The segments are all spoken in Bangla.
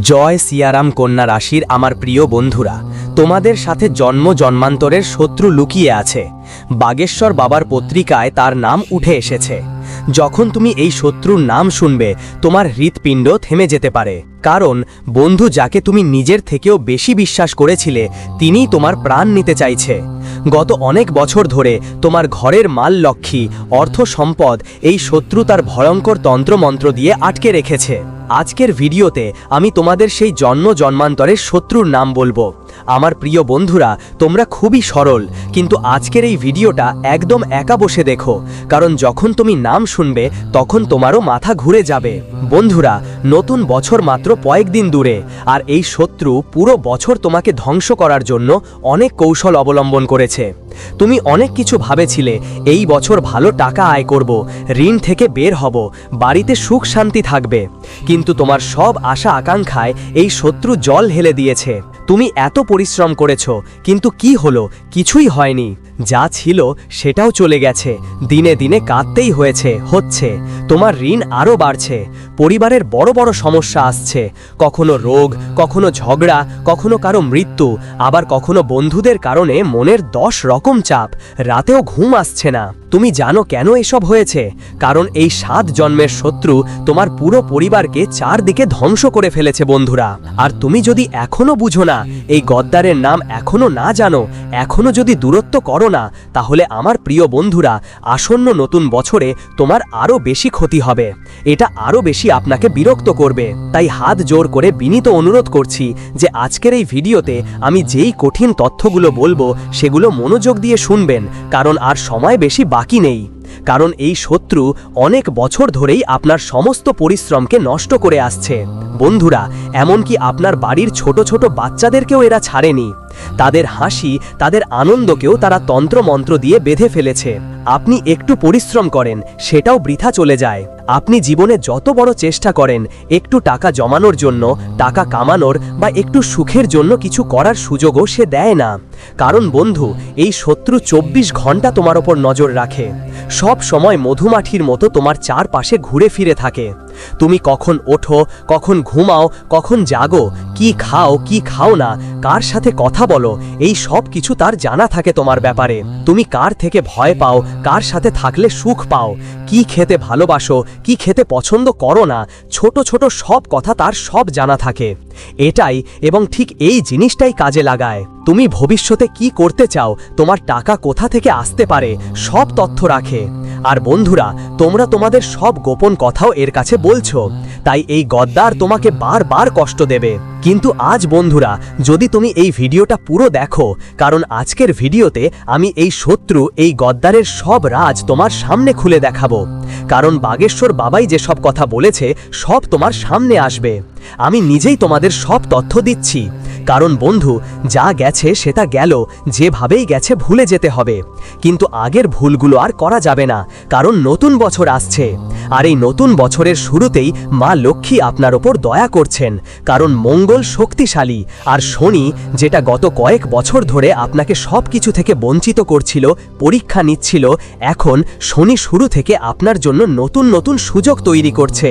জয় সিয়ারাম কন্যা রাশির আমার প্রিয় বন্ধুরা, তোমাদের সাথে জন্ম জন্মান্তরের শত্রু লুকিয়ে আছে। বাগেশ্বর বাবার পত্রিকায় তার নাম উঠে এসেছে। যখন তুমি এই শত্রুর নাম শুনবে, তোমার হৃৎপিণ্ড থেমে যেতে পারে। কারণ, বন্ধু যাকে তুমি নিজের থেকেও বেশি বিশ্বাস করেছিলে, তিনিই তোমার প্রাণ নিতে চাইছে। গত অনেক বছর ধরে তোমার ঘরের মাল লক্ষ্মী, অর্থ সম্পদ, এই শত্রু তার ভয়ঙ্কর তন্ত্রমন্ত্র দিয়ে আটকে রেখেছে। আজকের ভিডিওতে আমি তোমাদের সেই জন্ম জন্মান্তরের শত্রুর নাম বলব। আমার প্রিয় বন্ধুরা, তোমরা খুবই সরল, কিন্তু আজকের এই ভিডিওটা একদম একা বসে দেখো, কারণ যখন তুমি নাম শুনবে, তখন তোমারও মাথা ঘুরে যাবে। বন্ধুরা, নতুন বছর মাত্র কয়েকদিন দূরে, আর এই শত্রু পুরো বছর তোমাকে ধ্বংস করার জন্য অনেক কৌশল অবলম্বন করেছে। তুমি অনেক কিছু ভাবেছিলে, এই বছর ভালো টাকা আয় করব, ঋণ থেকে বের হব, বাড়িতে সুখ শান্তি থাকবে। কিন্তু তোমার সব আশা আকাঙ্ক্ষায় এই শত্রু জল হেলে দিয়েছে। তুমি এত পরিশ্রম করেছ, কিন্তু কি হলো? কিছুই হয়নি। যা ছিল সেটাও চলে গেছে। দিনে দিনে কাঁদতেই হয়েছে, হচ্ছে। তোমার ঋণ আরও বাড়ছে। পরিবারের বড় বড় সমস্যা আসছে। কখনো রোগ, কখনো ঝগড়া, কখনো কারও মৃত্যু, আবার কখনো বন্ধুদের কারণে মনের দশ রকম চাপ। রাতেও ঘুম আসছে না। তুমি জানো কেন এসব হয়েছে? কারণ এই সাত জন্মের শত্রু তোমার পুরো পরিবারকে চারদিকে ধ্বংস করে ফেলেছে, বন্ধুরা। আর তুমি যদি এখনও বুঝো না, এই গদ্দারের নাম এখনও না জানো, এখনও যদি দূরত্ব করো না, তাহলে আমার প্রিয় বন্ধুরা, আসন্ন নতুন বছরে তোমার আরও বেশি ক্ষতি হবে। এটা আরও বেশি আপনাকে বিরক্ত করবে। তাই হাত জোর করে বিনীত অনুরোধ করছি যে আজকের এই ভিডিওতে আমি যেই কঠিন তথ্যগুলো বলব, সেগুলো মনোযোগ দিয়ে শুনবেন, কারণ আর সময় বেশি বাকি নেই। কারণ এই শত্রু অনেক বছর ধরেই আপনার সমস্ত পরিশ্রমকে নষ্ট করে আসছে। বন্ধুরা, এমনকি আপনার বাড়ির ছোট ছোট বাচ্চাদেরকেও এরা ছাড়েনি। তাদের হাসি, তাদের আনন্দকেও তারা তন্ত্রমন্ত্র দিয়ে বেঁধে ফেলেছে। আপনি একটু পরিশ্রম করেন, সেটাও বৃথা চলে যায়। আপনি জীবনে যত বড় চেষ্টা করেন, একটু টাকা জমানোর জন্য, টাকা কামানোর বা একটু সুখের জন্য কিছু করার সুযোগও সে দেয় না। কারণ বন্ধু, এই শত্রু চব্বিশ ঘণ্টা তোমার ওপর নজর রাখে। সব সময় মধুমাঠির মতো তোমার চারপাশে ঘুরে ফিরে থাকে। তুমি কখন ওঠো, কখন ঘুমাও, কখন জাগো, কি খাও কি খাও না, কার সাথে কথা বলো, এই সব কিছু তার জানা থাকে তোমার ব্যাপারে। তুমি কার থেকে ভয় পাও, কার সাথে থাকলে সুখ পাও, কি খেতে ভালোবাসো, কি খেতে পছন্দ করো না, ছোট ছোট সব কথা তার সব জানা থাকে। এটাই এবং ঠিক এই জিনিসটাই কাজে লাগায়। তুমি ভবিষ্যতে কি করতে চাও, তোমার টাকা কোথা থেকে আসতে পারে, সব তথ্য রাখে। আর বন্ধুরা, তোমরা তোমাদের সব গোপন কথাও এর কাছে বলছো। তাই এই গদ্দার তোমাকে বারবার কষ্ট দেবে। কিন্তু আজ বন্ধুরা, যদি তুমি এই ভিডিওটা পুরো দেখো, কারণ আজকের ভিডিওতে আমি এই শত্রু, এই গদ্দারের সব রাজ তোমার সামনে খুলে দেখাবো। কারণ বাগেশ্বর বাবাই যেসব কথা বলেছে, সব তোমার সামনে আসবে। আমি নিজেই তোমাদের সব তথ্য দিচ্ছি। কারণ বন্ধু, যা গেছে সেটা গেল, যেভাবেই গেছে ভুলে যেতে হবে। কিন্তু আগের ভুলগুলো আর করা যাবে না, কারণ নতুন বছর আসছে। আর এই নতুন বছরের শুরুতেই মা লক্ষ্মী আপনার ওপর দয়া করছেন, কারণ মঙ্গল শক্তিশালী। আর শনি, যেটা গত কয়েক বছর ধরে আপনাকে সব কিছু থেকে বঞ্চিত করছিল, পরীক্ষা নিচ্ছিল, এখন শনি শুরু থেকে আপনার জন্য নতুন নতুন সুযোগ তৈরি করছে।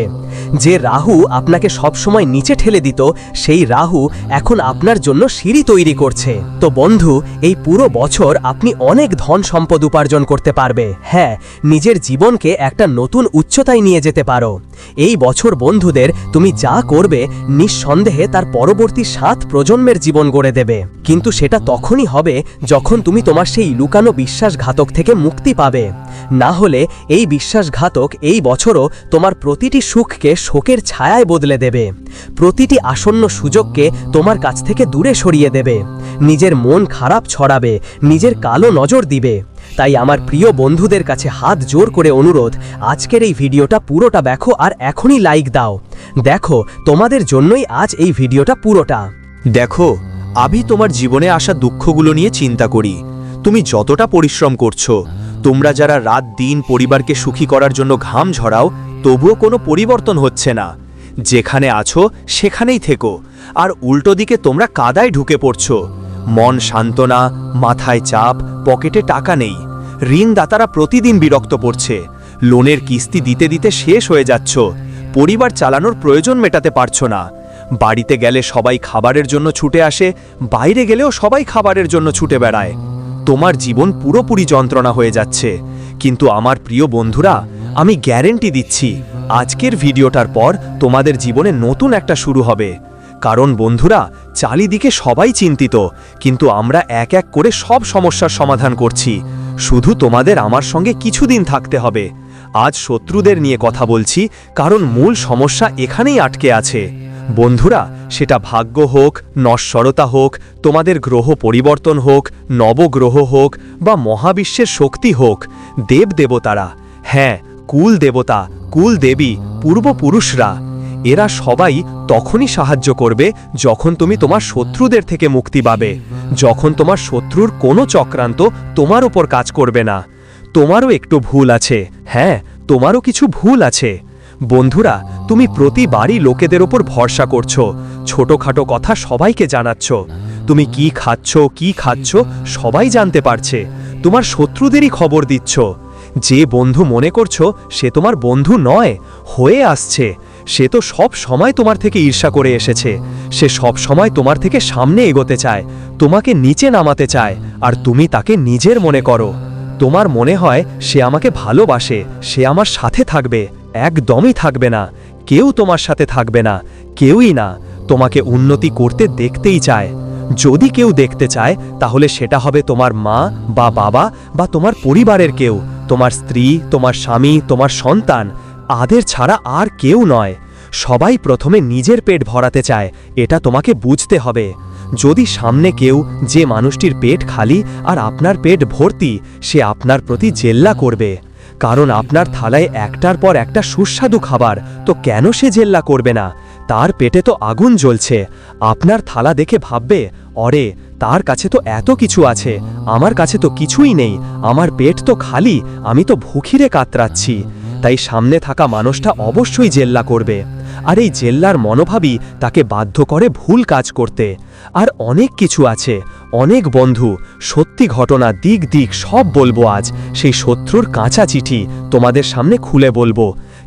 যে রাহু আপনাকে সবসময় নিচে ঠেলে দিত, সেই রাহু এখন আপনার জন্য সিঁড়ি তৈরি করছে। তো বন্ধু, এই পুরো বছর আপনি অনেক ধন সম্পদ উপার্জন করতে পারবে। হ্যাঁ নিজের জীবনকে একটা নতুন উচ্চতায় নিয়ে যেতে পারো। এই বছর বন্ধুদের তুমি যা করবে, নিঃসন্দেহে তার পরবর্তী সাত প্রজন্মের জীবন গড়ে দেবে। কিন্তু সেটা তখনই হবে যখন তুমি তোমার সেই লুকানো বিশ্বাসঘাতক থেকে মুক্তি পাবে। না হলে এই বিশ্বাসঘাতক এই বছরও তোমার প্রতিটি সুখকে শোকের ছায়ায় বদলে দেবে। প্রতিটি আসন্ন সুযোগকে তোমার কাছ থেকে দূরে সরিয়ে দেবে। নিজের মন খারাপ ছড়াবে, নিজের কালো নজর দিবে। তাই আমার প্রিয় বন্ধুদের কাছে হাত জোর করে অনুরোধ, আজকের এই ভিডিওটা পুরোটা দেখো আর এখনই লাইক দাও। দেখো, তোমাদের জন্যই আজ এই ভিডিওটা পুরোটা। দেখো, আমি তোমার জীবনে আসা দুঃখগুলো নিয়ে চিন্তা করি। তুমি যতটা পরিশ্রম করছ, তোমরা যারা রাত দিন পরিবারকে সুখী করার জন্য ঘাম ঝরাও, তবুও কোনো পরিবর্তন হচ্ছে না। যেখানে আছো, সেখানেই থেকো। আর উল্টো দিকে তোমরা কাদায় ঢুকে পড়ছো। মন সান্ত্বনা, মাথায় চাপ, পকেটে টাকা নেই। ঋণদাতারা প্রতিদিন বিরক্ত পড়ছে। লোনের কিস্তি দিতে দিতে শেষ হয়ে যাচ্ছ। পরিবার চালানোর প্রয়োজন মেটাতে পারছ না। বাড়িতে গেলে সবাই খাবারের জন্য ছুটে আসে, বাইরে গেলেও সবাই খাবারের জন্য ছুটে বেড়ায়। তোমার জীবন পুরোপুরি যন্ত্রণা হয়ে যাচ্ছে। কিন্তু আমার প্রিয় বন্ধুরা, আমি গ্যারেন্টি দিচ্ছি আজকের ভিডিওটার পর তোমাদের জীবনে নতুন একটা শুরু হবে। কারণ বন্ধুরা, চারিদিকে সবাই চিন্তিত, কিন্তু আমরা এক এক করে সব সমস্যার সমাধান করছি। শুধু তোমাদের আমার সঙ্গে কিছুদিন থাকতে হবে। আজ শত্রুদের নিয়ে কথা বলছি, কারণ মূল সমস্যা এখানেই আটকে আছে। বন্ধুরা, সেটা ভাগ্য হোক, নশ্বরতা হোক, তোমাদের গ্রহ পরিবর্তন হোক, নবগ্রহ হোক, বা মহাবিশ্বের শক্তি হোক দেব দেবতারা হ্যাঁ কুল দেবতা, কুল দেবী, পূর্বপুরুষরা। এরা সবাই তখনই সাহায্য করবে যখন তুমি তোমার শত্রুদের থেকে মুক্তি পাবে। যখন তোমার শত্রুর কোনো চক্রান্ত তোমার ওপর কাজ করবে না। তোমারও একটু ভুল আছে। হ্যাঁ তোমারও কিছু ভুল আছে। বন্ধুরা, তুমি প্রতিবারই লোকেদের ওপর ভরসা করছ। ছোটখাটো কথা সবাইকে জানাচ্ছ। তুমি কি খাচ্ছ কি খাচ্ছ, সবাই জানতে পারছে। তোমার শত্রুদেরই খবর দিচ্ছ। যে বন্ধু মনে করছ, সে তোমার বন্ধু নয়, হয়ে আসছে। সে তো সব সময় তোমার থেকে ঈর্ষা করে এসেছে। সে সব সময় তোমার থেকে সামনে এগোতে চায়, তোমাকে নিচে নামাতে চায়, আর তুমি তাকে নিজের মনে করো। তোমার মনে হয়, সে আমাকে ভালোবাসে, সে আমার সাথে থাকবে, একদমই থাকবে না। কেউ তোমার সাথে থাকবে না, কেউই না। তোমাকে উন্নতি করতে দেখতেই চায়। যদি কেউ দেখতে চায়, তাহলে সেটা হবে তোমার মা বা বাবা বা তোমার পরিবারের কেউ। তোমার স্ত্রী, তোমার স্বামী, তোমার সন্তান, আদের ছাড়া আর কেউ নয়। সবাই প্রথমে নিজের পেট ভরাতে চায়, এটা তোমাকে বুঝতে হবে। যদি সামনে কেউ যে মানুষটির পেট খালি আর আপনার পেট ভর্তি, সে আপনার প্রতি জেল্লা করবে। কারণ আপনার থালায় একটার পর একটা সুস্বাদু খাবার, তো কেন সে জেল্লা করবে না? তার পেটে তো আগুন জ্বলছে। আপনার থালা দেখে ভাববে, অরে তার কাছে তো এত কিছু আছে, আমার কাছে তো কিছুই নেই, আমার পেট তো খালি, আমি তো ভুখিরে কাতরাচ্ছি। তাই সামনে থাকা মানুষটা অবশ্যই জেল্লা করবে। আর এই জেল্লার মনোভাবই তাকে বাধ্য করে ভুল কাজ করতে। আর অনেক কিছু আছে, অনেক বন্ধু, সত্যি ঘটনা, দিক দিক, সব বলব আজ। সেই শত্রুর কাঁচা চিঠি তোমাদের সামনে খুলে বলব।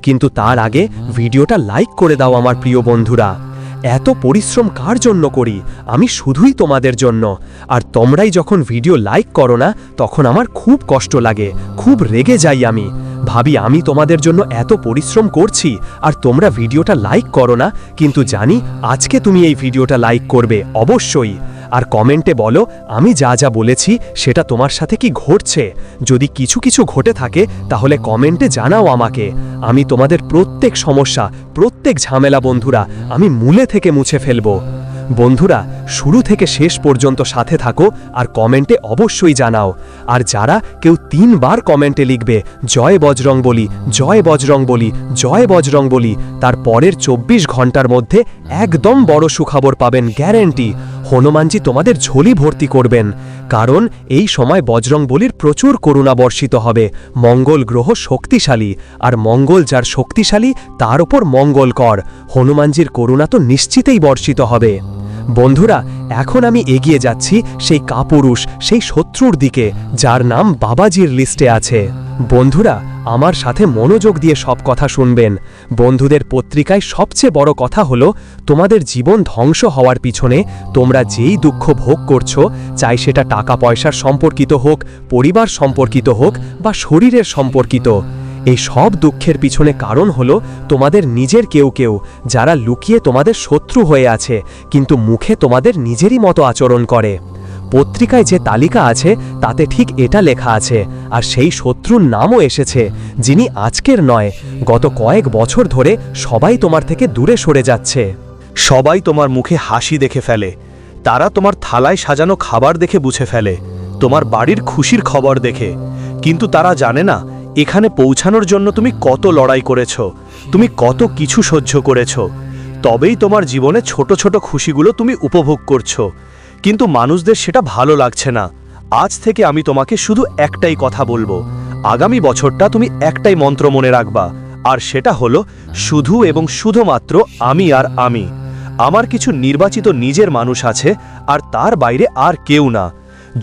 কিন্তু তার আগে ভিডিওটা লাইক করে দাও আমার প্রিয় বন্ধুরা। এত পরিশ্রম কার জন্য করি? আমি শুধুই তোমাদের জন্য। আর তোমরাই যখন ভিডিও লাইক করো না, তখন আমার খুব কষ্ট লাগে, খুব রেগে যাই আমি। ভাবি, আমি তোমাদের জন্য এত পরিশ্রম করছি আর তোমরা ভিডিওটা লাইক করো না। কিন্তু জানি, আজকে তুমি এই ভিডিওটা লাইক করবে, অবশ্যই। আর কমেন্টে বলো, আমি যা যা বলেছি, সেটা তোমার সাথে কি ঘটছে? যদি কিছু কিছু ঘটে থাকে, তাহলে কমেন্টে জানাও আমাকে। আমি তোমাদের প্রত্যেক সমস্যা, প্রত্যেক ঝামেলা বন্ধুরা, আমি মূলে থেকে মুছে ফেলব। বন্ধুরা, শুরু থেকে শেষ পর্যন্ত সাথে থাকো আর কমেন্টে অবশ্যই জানাও। আর যারা কেউ তিনবার কমেন্টে লিখবে, জয় বজরং বলি, জয় বজরং বলি, জয় বজরং বলি, তার পরের চব্বিশ ঘণ্টার মধ্যে একদম বড় সুখবর পাবেন গ্যারেন্টি। হনুমানজি তোমাদের ঝোলি ভর্তি করবেন। কারণ এই সময় বজরং বলির প্রচুর করুণা বর্ষিত হবে। মঙ্গল গ্রহ শক্তিশালী, আর মঙ্গল যার শক্তিশালী, তার ওপর মঙ্গল কর। হনুমানজির করুণা তো নিশ্চিতেই বর্ষিত হবে। বন্ধুরা, এখন আমি এগিয়ে যাচ্ছি সেই কাপুরুষ, সেই শত্রুর দিকে, যার নাম বাবাজির লিস্টে আছে। বন্ধুরা, আমার সাথে মনোযোগ দিয়ে সব কথা শুনবেন। বন্ধুদের পত্রিকায় সবচেয়ে বড় কথা হলো, তোমাদের জীবন ধ্বংস হওয়ার পিছনে তোমরা যেই দুঃখ ভোগ করছ, চাই সেটা টাকা পয়সার সম্পর্কিত হোক, পরিবার সম্পর্কিত হোক বা শরীরের সম্পর্কিত। এই সব দুঃখের পিছনে কারণ হলো তোমাদের নিজের কেউ কেউ, যারা লুকিয়ে তোমাদের শত্রু হয়ে আছে, কিন্তু মুখে তোমাদের নিজেরই মতো আচরণ করে। পত্রিকায় যে তালিকা আছে, তাতে ঠিক এটা লেখা আছে, আর সেই শত্রুর নামও এসেছে, যিনি আজকের নয়, গত কয়েক বছর ধরে সবাই তোমার থেকে দূরে সরে যাচ্ছে। সবাই তোমার মুখে হাসি দেখে ফেলে, তারা তোমার থালায় সাজানো খাবার দেখে বুঝে ফেলে, তোমার বাড়ির খুশির খবর দেখে, কিন্তু তারা জানে না এখানে পৌঁছানোর জন্য তুমি কত লড়াই করেছ, তুমি কত কিছু সহ্য করেছ, তবেই তোমার জীবনে ছোট ছোট খুশিগুলো তুমি উপভোগ করছ। কিন্তু মানুষদের সেটা ভালো লাগছে না। আজ থেকে আমি তোমাকে শুধু একটাই কথা বলব। আগামী বছরটা তুমি একটাই মন্ত্র মনে রাখবা, আর সেটা হলো, শুধু এবং শুধুমাত্র আমি আর আমি। আমার কিছু নির্বাচিত নিজের মানুষ আছে, আর তার বাইরে আর কেউ না।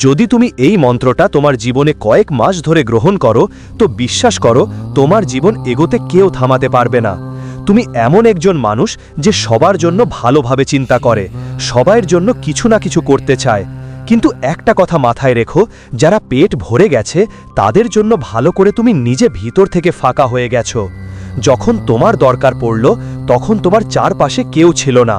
যদি তুমি এই মন্ত্রটা তোমার জীবনে কয়েক মাস ধরে গ্রহণ করো, তো বিশ্বাস করো, তোমার জীবন এগোতে কেউ থামাতে পারবে না। তুমি এমন একজন মানুষ যে সবার জন্য ভালোভাবে চিন্তা করে, সবাইয়ের জন্য কিছু না কিছু করতে চায়। কিন্তু একটা কথা মাথায় রেখো, যারা পেট ভরে গেছে, তাদের জন্য ভালো করে তুমি নিজে ভিতর থেকে ফাঁকা হয়ে গেছো। যখন তোমার দরকার পড়ল, তখন তোমার চারপাশে কেউ ছিল না,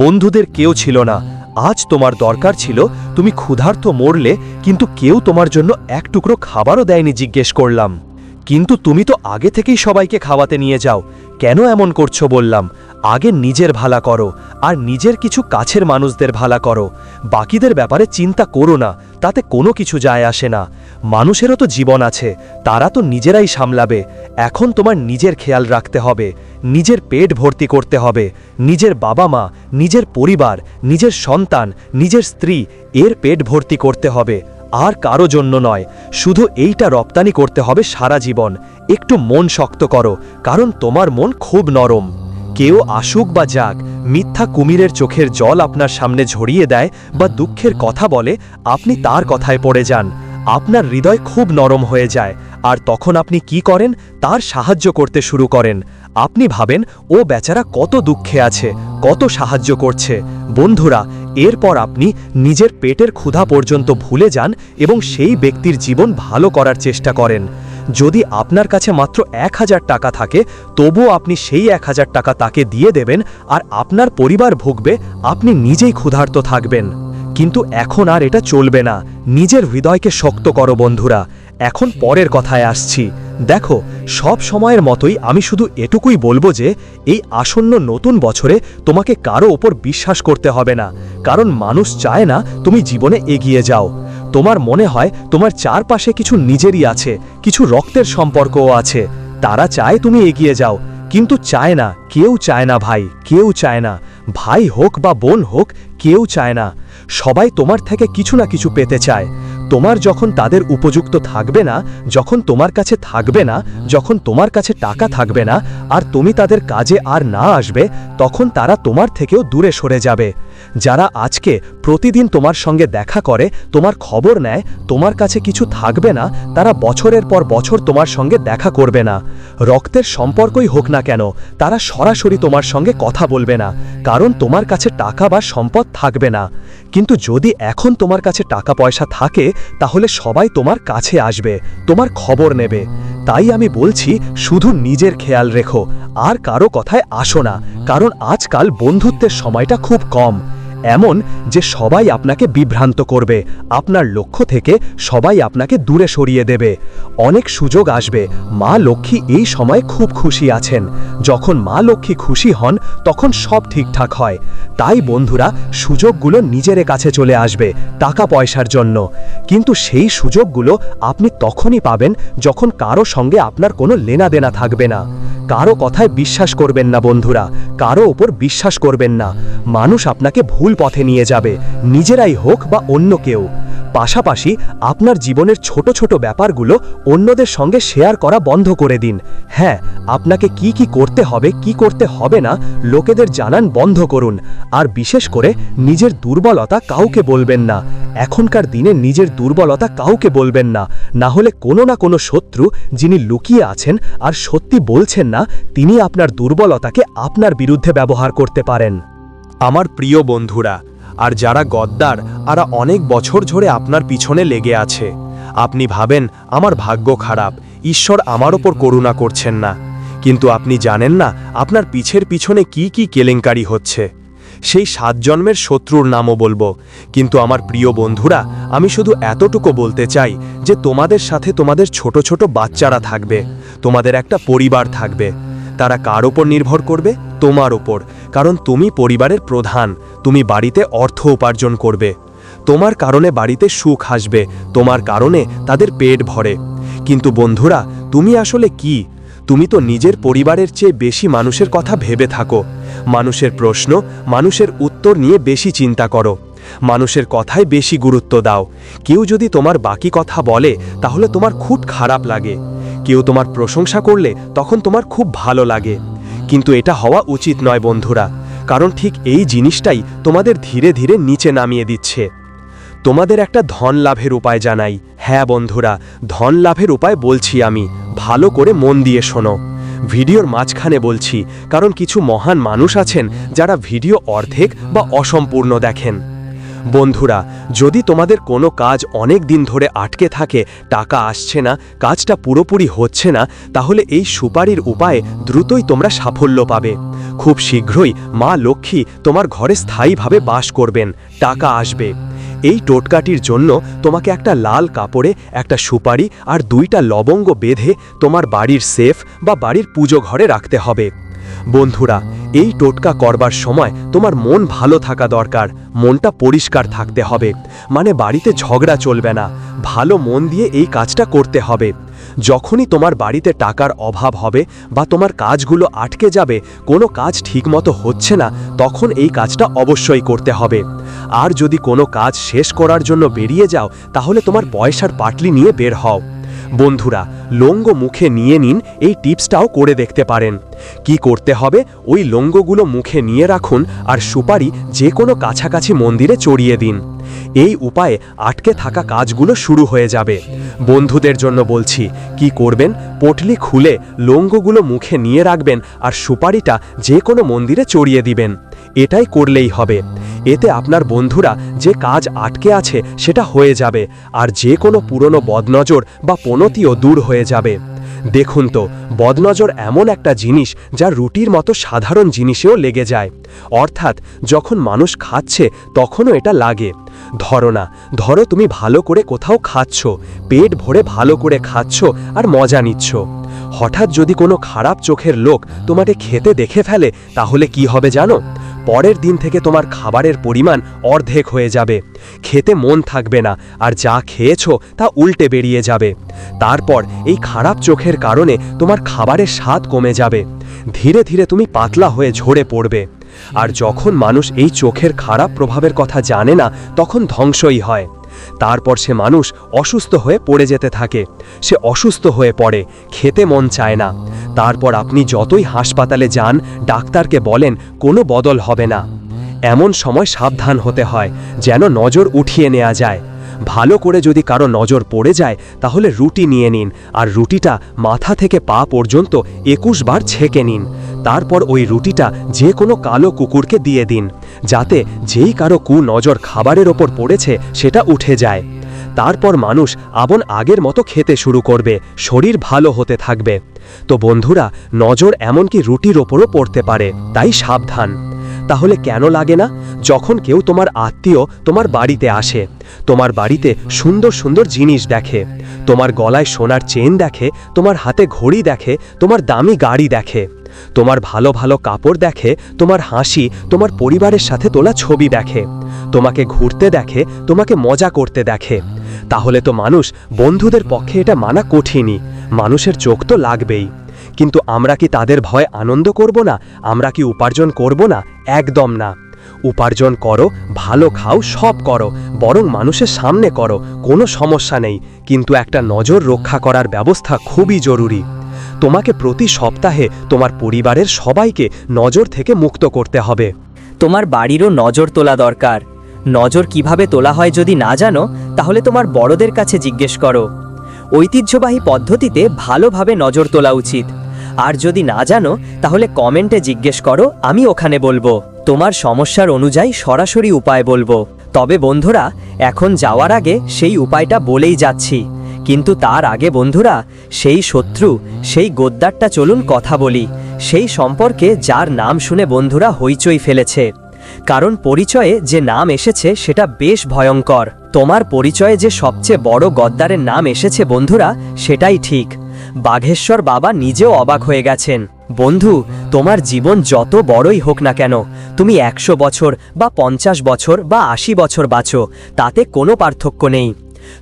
বন্ধুদের কেউ ছিল না আজ তোমার দরকার ছিল তুমি ক্ষুধার্ত মরলে, কিন্তু কেউ তোমার জন্য এক টুকরো খাবারও দেয়নি জিজ্ঞেস করলাম। কিন্তু তুমি তো আগে থেকেই সবাইকে খাওয়াতে নিয়ে যাও, কেন এমন করছ বললাম। আগে নিজের ভালা করো আর নিজের কিছু কাছের মানুষদের ভালা করো। বাকিদের ব্যাপারে চিন্তা করো না, তাতে কোনো কিছু যায় আসে না। মানুষেরও তো জীবন আছে, তারা তো নিজেরাই সামলাবে। এখন তোমার নিজের খেয়াল রাখতে হবে, নিজের পেট ভর্তি করতে হবে, নিজের বাবা মা নিজের পরিবার, নিজের সন্তান, নিজের স্ত্রী, এর পেট ভর্তি করতে হবে। আর কারও জন্য নয়, শুধু এইটা রপ্তানি করতে হবে সারা জীবন। একটু মন শক্ত করো, কারণ তোমার মন খুব নরম। কেউ আসুক বা যাক, মিথ্যা কুমিরের চোখের জল আপনার সামনে ঝরিয়ে দেয় বা দুঃখের কথা বলে, আপনি তার কথায় পড়ে যান। আপনার হৃদয় খুব নরম হয়ে যায়। আর তখন আপনি কি করেন? তার সাহায্য করতে শুরু করেন। আপনি ভাবেন, ও বেচারা কত দুঃখে আছে, কত সাহায্য করছে। বন্ধুরা, এরপর আপনি নিজের পেটের ক্ষুধা পর্যন্ত ভুলে যান এবং সেই ব্যক্তির জীবন ভালো করার চেষ্টা করেন। যদি আপনার কাছে মাত্র এক হাজার টাকা থাকে, তবুও আপনি সেই এক হাজার টাকা তাকে দিয়ে দেবেন আর আপনার পরিবার ভুগবে, আপনি নিজেই ক্ষুধার্ত থাকবেন। কিন্তু এখন আর এটা চলবে না। নিজের হৃদয়কে শক্ত করো বন্ধুরা। এখন পরের কথায় আসছি। দেখো, সব সময়ের মতোই আমি শুধু এটুকুই বলব যে, এই আসন্ন নতুন বছরে তোমাকে কারও ওপর বিশ্বাস করতে হবে না। কারণ মানুষ চায় না তুমি জীবনে এগিয়ে যাও। তোমার মনে হয় তোমার চারপাশে কিছু নিজেরই আছে, কিছু রক্তের সম্পর্কও আছে। তারা চায় তুমি এগিয়ে যাও, কিন্তু চায় না, কেউ চায় না ভাই, কেউ চায় না। ভাই হোক বা বোন হোক, কেউ চায় না। সবাই তোমার থেকে কিছু না কিছু পেতে চায়। তোমার যখন তাদের উপযুক্ত থাকবে না, যখন তোমার কাছে থাকবে না, যখন তোমার কাছে টাকা থাকবে না, আর তুমি তাদের কাজে আর না আসবে, তখন তারা তোমার থেকেও দূরে সরে যাবে। যারা আজকে প্রতিদিন তোমার সঙ্গে দেখা করে, তোমার খবর নেয়, তোমার কাছে কিছু থাকবে না, তারা বছরের পর বছর তোমার সঙ্গে দেখা করবে না। রক্তের সম্পর্কই হোক না কেন, তারা সরাসরি তোমার সঙ্গে কথা বলবে না, কারণ তোমার কাছে টাকা বা সম্পদ থাকবে না। কিন্তু যদি এখন তোমার কাছে টাকা পয়সা থাকে, তাহলে সবাই তোমার কাছে আসবে, তোমার খবর নেবে। তাই আমি বলছি, শুধু নিজের খেয়াল রেখো আর কারও কথায় আসো না, কারণ আজকাল বন্ধুত্বের সময়টা খুব কম। এমন যে সবাই আপনাকে বিভ্রান্ত করবে, আপনার লক্ষ্য থেকে সবাই আপনাকে দূরে সরিয়ে দেবে। অনেক সুযোগ আসবে, মা লক্ষ্মী এই সময় খুব খুশি আছেন। যখন মা লক্ষ্মী খুশি হন, তখন সব ঠিকঠাক হয়। তাই বন্ধুরা, সুযোগগুলো নিজের কাছে চলে আসবে টাকা পয়সার জন্য। কিন্তু সেই সুযোগগুলো আপনি তখনই পাবেন যখন কারও সঙ্গে আপনার কোনো লেনাদেনা থাকবে না। কারও কথায় বিশ্বাস করবেন না বন্ধুরা, কারও ওপর বিশ্বাস করবেন না। মানুষ আপনাকে ভুল পথে নিয়ে যাবে, নিজেরাই হোক বা অন্য কেউ। পাশাপাশি আপনার জীবনের ছোট ছোট ব্যাপারগুলো অন্যদের সঙ্গে শেয়ার করা বন্ধ করে দিন। হ্যাঁ আপনাকে কি কি করতে হবে, কি করতে হবে না, লোকেদের জানান বন্ধ করুন। আর বিশেষ করে নিজের দুর্বলতা কাউকে বলবেন না। এখনকার দিনে নিজের দুর্বলতা কাউকে বলবেন না। না হলে কোনো না কোনো শত্রু যিনি লুকিয়ে আছেন আর সত্যি বলছেন না, তিনি আপনার দুর্বলতাকে আপনার বিরুদ্ধে ব্যবহার করতে পারেন। আমার প্রিয় বন্ধুরা আর যারা গদ্দার, আরা অনেক বছর ধরে আপনার পিছনে লেগে আছে। আপনি ভাবেন, আমার ভাগ্য খারাপ, ঈশ্বর আমার ওপর করুণা করছেন না। কিন্তু আপনি জানেন না, আপনার পিছের পিছনে কি কি কেলেঙ্কারি হচ্ছে। সেই সাত জন্মের শত্রুর নামও বলব। কিন্তু আমার প্রিয় বন্ধুরা, আমি শুধু এতটুকু বলতে চাই যে তোমাদের সাথে তোমাদের ছোট ছোট বাচ্চারা থাকবে, তোমাদের একটা পরিবার থাকবে। তারা কার ওপর নির্ভর করবে? তোমার ওপর কারণ তুমি পরিবারের প্রধান, তুমি বাড়িতে অর্থ উপার্জন করবে। তোমার কারণে বাড়িতে সুখ আসবে, তোমার কারণে তাদের পেট ভরে। কিন্তু বন্ধুরা, তুমি আসলে কি? তুমি তো নিজের পরিবারের চেয়ে বেশি মানুষের কথা ভেবে থাকো। মানুষের প্রশ্ন, মানুষের উত্তর নিয়ে বেশি চিন্তা করো। মানুষের কথায় বেশি গুরুত্ব দাও। কেউ যদি তোমার বাকি কথা বলে, তাহলে তোমার খুব খারাপ লাগে। কেউ তোমার প্রশংসা করলে, তখন তোমার খুব ভালো লাগে। কিন্তু এটা হওয়া উচিত নয় বন্ধুরা, কারণ ঠিক এই জিনিসটাই তোমাদের ধীরে ধীরে নিচে নামিয়ে দিচ্ছে। তোমাদের একটা ধন লাভের উপায় জানাই। হ্যাঁ বন্ধুরা, ধন লাভের উপায় বলছি আমি। ভালো করে মন দিয়ে শোনো। ভিডিওর মাঝখানে বলছি, কারণ কিছু মহান মানুষ আছেন যারা ভিডিও অর্ধেক বা অসম্পূর্ণ দেখেন। বন্ধুরা, যদি তোমাদের কোনো কাজ অনেক দিন ধরে আটকে থাকে, টাকা আসছে না, কাজটা পুরোপুরি হচ্ছে না, তাহলে এই সুপারির উপায়ে দ্রুতই তোমরা সাফল্য পাবে। খুব শীঘ্রই মা লক্ষ্মী তোমার ঘরে স্থায়ীভাবে বাস করবেন, টাকা আসবে। এই টোটকাটির জন্য তোমাকে একটা লাল কাপড়ে, একটা সুপারি আর দুইটা লবঙ্গ বেঁধে তোমার বাড়ির সেফ বা বাড়ির পুজো ঘরে রাখতে হবে। বন্ধুরা, এই টোটকা করবার সময় তোমার মন ভালো থাকা দরকার, মনটা পরিষ্কার থাকতে হবে। মানে বাড়িতে ঝগড়া চলবে না, ভালো মন দিয়ে এই কাজটা করতে হবে। যখনই তোমার বাড়িতে টাকার অভাব হবে বা তোমার কাজগুলো আটকে যাবে, কোনো কাজ ঠিকমতো হচ্ছে না, তখন এই কাজটা অবশ্যই করতে হবে। আর যদি কোনো কাজ শেষ করার জন্য বেরিয়ে যাও, তাহলে তোমার পয়সার পাটলি নিয়ে বের হও। বন্ধুরা, লঙ্গ মুখে নিয়ে নিন, এই টিপসটাও করে দেখতে পারেন। কি করতে হবে? ওই লঙ্গগুলো মুখে নিয়ে রাখুন আর সুপারি যে কোনো কাছাকাছি মন্দিরে চড়িয়ে দিন। এই উপায়ে আটকে থাকা কাজগুলো শুরু হয়ে যাবে। বন্ধুদের জন্য বলছি, কি করবেন? পটলি খুলে লঙ্গগুলো মুখে নিয়ে রাখবেন আর সুপারিটা যে কোনো মন্দিরে চড়িয়ে দিবেন। এটাই করলেই হবে। এতে আপনার বন্ধুরা যে কাজ আটকে আছে সেটা হয়ে যাবে, আর যে কোনো পুরনো বদনজর বা পনতিও দূর হয়ে যাবে। দেখুন তো, বদনজর এমন একটা জিনিস যা রুটির মতো সাধারণ জিনিসেও লেগে যায়। অর্থাৎ, যখন মানুষ খাচ্ছে, তখনও এটা লাগে। ধরো না, ধরো তুমি ভালো করে কোথাও খাচ্ছ, পেট ভরে ভালো করে খাচ্ছ আর মজা নিচ্ছ। হঠাৎ যদি কোনো খারাপ চোখের লোক তোমাকে খেতে দেখে ফেলে, তাহলে কি হবে জানো? পরের দিন থেকে তোমার খাবারের পরিমাণ অর্ধেক হয়ে যাবে। খেতে মন থাকবে না, আর যা খেয়েছ তা উল্টে বেরিয়ে যাবে। তারপর এই খারাপ চোখের কারণে তোমার খাবারের স্বাদ কমে যাবে। ধীরে ধীরে তুমি পাতলা হয়ে ঝরে পড়বে। আর যখন মানুষ এই চোখের খারাপ প্রভাবের কথা জানে না, তখন ধ্বংসই হয়। তারপর সে মানুষ অসুস্থ হয়ে পড়ে যেতে থাকে। সে অসুস্থ হয়ে পড়ে, খেতে মন চায় না। তারপর আপনি যতই হাসপাতালে যান, ডাক্তারকে বলেন, কোনো বদল হবে না। এমন সময় সাবধান হতে হয়, যেন নজর উঠিয়ে নেওয়া যায়। ভালো করে যদি কারও নজর পড়ে যায়, তাহলে রুটি নিয়ে নিন। আর রুটিটা মাথা থেকে পা পর্যন্ত একুশ বার ছেঁকে নিন। তারপর ওই রুটিটা যে কোনো কালো কুকুরকে দিয়ে দিন, যাতে যেই কারও কু নজর খাবারের ওপর পড়েছে, সেটা উঠে যায়। তারপর মানুষ আবন আগের মতো খেতে শুরু করবে, শরীর ভালো হতে থাকবে। তো বন্ধুরা, নজর এমনকি রুটির ওপরও পড়তে পারে, তাই সাবধান। তাহলে কেন লাগে না? যখন কেউ তোমার আত্মীয় তোমার বাড়িতে আসে, তোমার বাড়িতে সুন্দর সুন্দর জিনিস দেখে, তোমার গলায় সোনার চেন দেখে, তোমার হাতে ঘড়ি দেখে, তোমার দামি গাড়ি দেখে, তোমার ভালো ভালো কাপড় দেখে, তোমার হাসি, তোমার পরিবারের সাথে তোলা ছবি দেখে, তোমাকে ঘুরতে দেখে, তোমাকে মজা করতে দেখে, তাহলে তো মানুষ বন্ধুদের পক্ষে এটা মানা কঠিনই, মানুষের চোখ তো লাগবেই। কিন্তু আমরা কি তাদের ভয় আনন্দ করব না? আমরা কি উপার্জন করব না? একদম না। উপার্জন করো, ভালো খাও, সব করো, বরং মানুষের সামনে করো, কোনো সমস্যা নেই। কিন্তু একটা নজর রক্ষা করার ব্যবস্থা খুবই জরুরি। তোমাকে প্রতি সপ্তাহে তোমার পরিবারের সবাইকে নজর থেকে মুক্ত করতে হবে। তোমার বাড়িরও নজর তোলা দরকার। নজর কীভাবে তোলা হয় যদি না জানো, তাহলে তোমার বড়দের কাছে জিজ্ঞেস করো। ঐতিহ্যবাহী পদ্ধতিতে ভালোভাবে নজর তোলা উচিত। আর যদি না জানো, তাহলে কমেন্টে জিজ্ঞেস করো, আমি ওখানে বলব। তোমার সমস্যার অনুযায়ী সরাসরি উপায় বলব। তবে বন্ধুরা, এখন যাওয়ার আগে সেই উপায়টা বলেই যাচ্ছি। কিন্তু তার আগে বন্ধুরা, সেই শত্রু, সেই গোদ্দারটা চলুন কথা বলি। সেই সম্পর্কে যার নাম শুনে বন্ধুরা হইচই ফেলেছে। কারণ পরিচয়ে যে নাম এসেছে, সেটা বেশ ভয়ঙ্কর। তোমার পরিচয়ে যে সবচেয়ে বড় গদ্দারের নাম এসেছে বন্ধুরা, সেটাই ঠিক। বাঘেশ্বর বাবা নিজেও অবাক হয়ে গেছেন। বন্ধু, তোমার জীবন যত বড়ই হোক না কেন, তুমি একশো বছর বা পঞ্চাশ বছর বা আশি বছর বাঁচো, তাতে কোনো পার্থক্য নেই।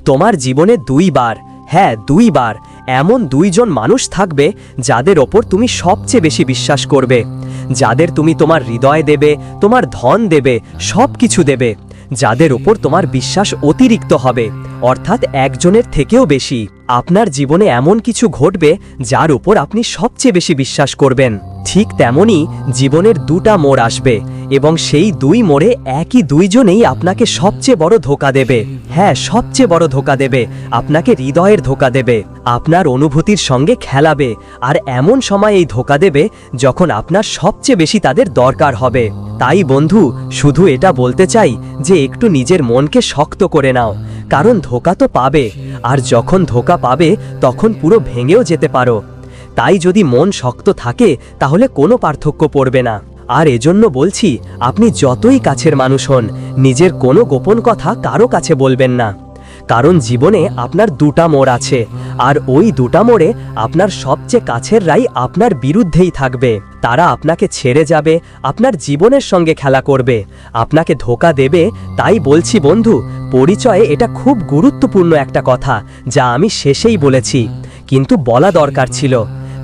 তোমার জীবনে দুইবার হ্যাঁ দুইবার এমন দুইজন মানুষ থাকবে যাদের ওপর তুমি সবচেয়ে বেশি বিশ্বাস করবে। যাদের তুমি তোমার হৃদয় দেবে, তোমার ধন দেবে সব কিছু দেবে। যাদের ওপর তোমার বিশ্বাস অতিরিক্ত হবে, অর্থাৎ একজনের থেকেও বেশি। আপনার জীবনে এমন কিছু ঘটবে যার উপর আপনি সবচেয়ে বেশি বিশ্বাস করবেন। ঠিক তেমনই জীবনের দুটা মোড় আসবে। এবং সেই দুই মোড়ে একই দুইজনেই আপনাকে সবচেয়ে বড় ধোকা দেবে। হ্যাঁ সবচেয়ে বড় ধোকা দেবে। আপনাকে হৃদয়ের ধোকা দেবে। আপনার অনুভূতির সঙ্গে খেলাবে। আর এমন সময় এই ধোকা দেবে যখন আপনার সবচেয়ে বেশি তাদের দরকার হবে। তাই বন্ধু, শুধু এটা বলতে চাই যে একটু নিজের মনকে শক্ত করে নাও। কারণ ধোকা তো পাবে। আর যখন ধোকা পাবে, তখন পুরো ভেঙেও যেতে পারো। তাই যদি মন শক্ত থাকে, তাহলে কোনো পার্থক্য পড়বে না। আর এজন্য বলছি, আপনি যতই কাছের মানুষ হন, নিজের কোনো গোপন কথা কারও কাছে বলবেন না। কারণ জীবনে আপনার দুটা মোড় আছে, আর ওই দুটা মোড়ে আপনার সবচেয়ে কাছের রাই আপনার বিরুদ্ধেই থাকবে। তারা আপনাকে ছেড়ে যাবে, আপনার জীবনের সঙ্গে খেলা করবে, আপনাকে ধোকা দেবে। তাই বলছি বন্ধু, পরিচয়ে এটা খুব গুরুত্বপূর্ণ একটা কথা, যা আমি শেষেই বলেছি। কিন্তু বলা দরকার ছিল।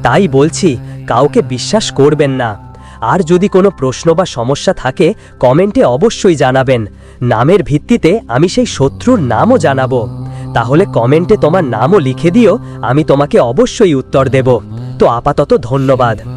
তাই বলছি, কাউকে বিশ্বাস করবেন না। আর যদি কোনো প্রশ্ন বা সমস্যা থাকে, কমেন্টে অবশ্যই জানাবেন। নামের ভিত্তিতে আমি সেই শত্রুর নামও জানাব। তাহলে কমেন্টে তোমার নামও লিখে দিও, আমি তোমাকে অবশ্যই উত্তর দেব। তো আপাতত ধন্যবাদ।